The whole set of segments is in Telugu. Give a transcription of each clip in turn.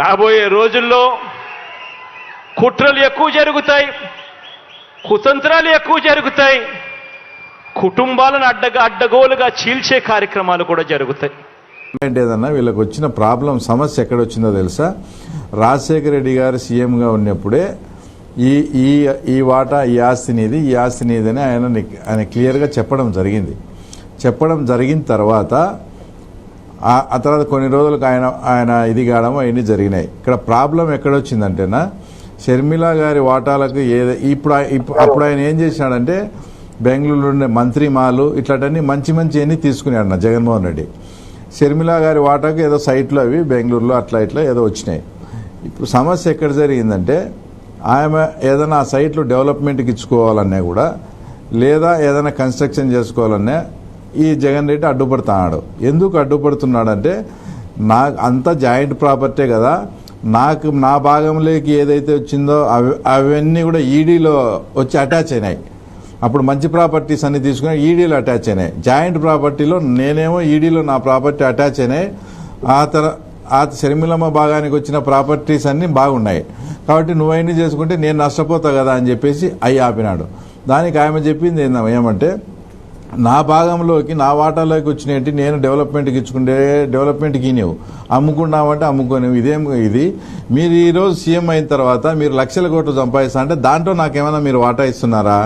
రాబోయే రోజుల్లో కుట్రలు ఎక్కువ జరుగుతాయి కుతంత్రాలు ఎక్కువ జరుగుతాయి కుటుంబాలను అడ్డగా అడ్డగోలుగా చీల్చే కార్యక్రమాలు కూడా జరుగుతాయి. అంటే ఏదన్నా వీళ్ళకి వచ్చిన ప్రాబ్లం సమస్య ఎక్కడ వచ్చిందో తెలుసా? రాజశేఖర రెడ్డి గారు సీఎంగా ఉన్నప్పుడే ఈ ఈ ఈ వాటా ఈ ఆస్తినిది ఈ ఆస్తినిది అని ఆయన ఆయన క్లియర్గా చెప్పడం జరిగింది. చెప్పడం జరిగిన తర్వాత ఆ తర్వాత కొన్ని రోజులకు ఆయన ఆయన ఇది కావడం అవన్నీ జరిగినాయి. ఇక్కడ ప్రాబ్లం ఎక్కడొచ్చిందంటేనా షర్మిల గారి వాటాలకు ఏదో ఇప్పుడు ఆయ- అప్పుడు ఆయన ఏం చేసినాడంటే బెంగళూరులో ఉండే మంత్రి మాలు ఇట్లాంటివన్నీ మంచి మంచి అన్నీ తీసుకున్నాడు నా జగన్మోహన్ రెడ్డి. షర్మిల గారి వాటాకు ఏదో సైట్లు అవి బెంగళూరులో అట్లా ఇట్లా ఏదో వచ్చినాయి. ఇప్పుడు సమస్య ఎక్కడ జరిగిందంటే ఆమె ఏదైనా ఆ సైట్లు డెవలప్మెంట్కి ఇచ్చుకోవాలన్నా కూడా లేదా ఏదైనా కన్స్ట్రక్షన్ చేసుకోవాలన్నా ఈ జగన్ రెడ్డి అడ్డుపడుతున్నాడు. ఎందుకు అడ్డుపడుతున్నాడంటే నా అంతా జాయింట్ ప్రాపర్టీ కదా నాకు నా భాగంలోకి ఏదైతే వచ్చిందో అవి అవన్నీ కూడా ఈడీలో వచ్చి అటాచ్ అయినాయి. అప్పుడు మంచి ప్రాపర్టీస్ అన్ని తీసుకుని ఈడీలో అటాచ్ అయినాయి. జాయింట్ ప్రాపర్టీలో నేనేమో ఈడీలో నా ప్రాపర్టీ అటాచ్ అయినాయి. ఆ తర ఆ శర్మిలమ్మ భాగానికి వచ్చిన ప్రాపర్టీస్ అన్నీ బాగున్నాయి. కాబట్టి నువ్వన్నీ చేసుకుంటే నేను నష్టపోతా కదా అని చెప్పేసి అవి ఆపినాడు. దానికి ఆమె చెప్పింది ఏమంటే నా భాగంలోకి నా వాటాలోకి వచ్చినట్టు నేను డెవలప్మెంట్కి ఇచ్చుకుంటే డెవలప్మెంట్కి నీవు అమ్ముకున్నామంటే అమ్ముకోనివు ఇదేం ఇది? మీరు ఈరోజు సీఎం అయిన తర్వాత మీరు లక్షల కోట్లు సంపాదిస్తా అంటే దాంట్లో నాకేమైనా మీరు వాటా ఇస్తున్నారా?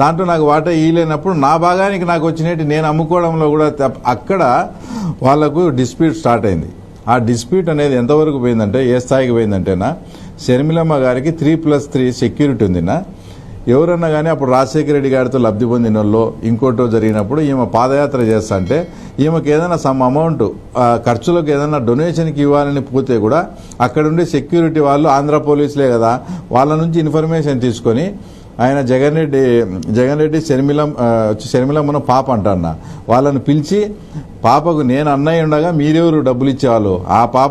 దాంట్లో నాకు వాటా ఇయ్యలేనప్పుడు నా భాగానికి నాకు వచ్చినట్టు నేను అమ్ముకోవడంలో కూడా అక్కడ వాళ్ళకు డిస్ప్యూట్ స్టార్ట్ అయింది. ఆ డిస్ప్యూట్ అనేది ఎంతవరకు పోయిందంటే ఏ స్థాయికి పోయిందంటేనా షర్మిలమ్మ గారికి త్రీ ప్లస్ త్రీ సెక్యూరిటీ ఉందినా ఎవరన్నా కానీ అప్పుడు రాజశేఖర రెడ్డి గారితో లబ్ధి పొందిన వాళ్ళు ఇంకోటో జరిగినప్పుడు ఈమె పాదయాత్ర చేస్తా అంటే ఈమెకి ఏదైనా సమ్ అమౌంట్ ఆ, ఖర్చులకు ఏదైనా డొనేషన్కి ఇవ్వాలని పోతే కూడా అక్కడ ఉండే సెక్యూరిటీ వాళ్ళు ఆంధ్ర పోలీసులే కదా వాళ్ళ నుంచి ఇన్ఫర్మేషన్ తీసుకొని ఆయన జగన్ రెడ్డి జగన్ రెడ్డి శర్మిలం ఆ, శర్మిలమ్మను పాప అంటన్న. వాళ్ళని పిలిచి పాపకు నేను అన్నయ్య ఉండగా మీరెవరు డబ్బులు ఇచ్చేవాళ్ళు? ఆ పాప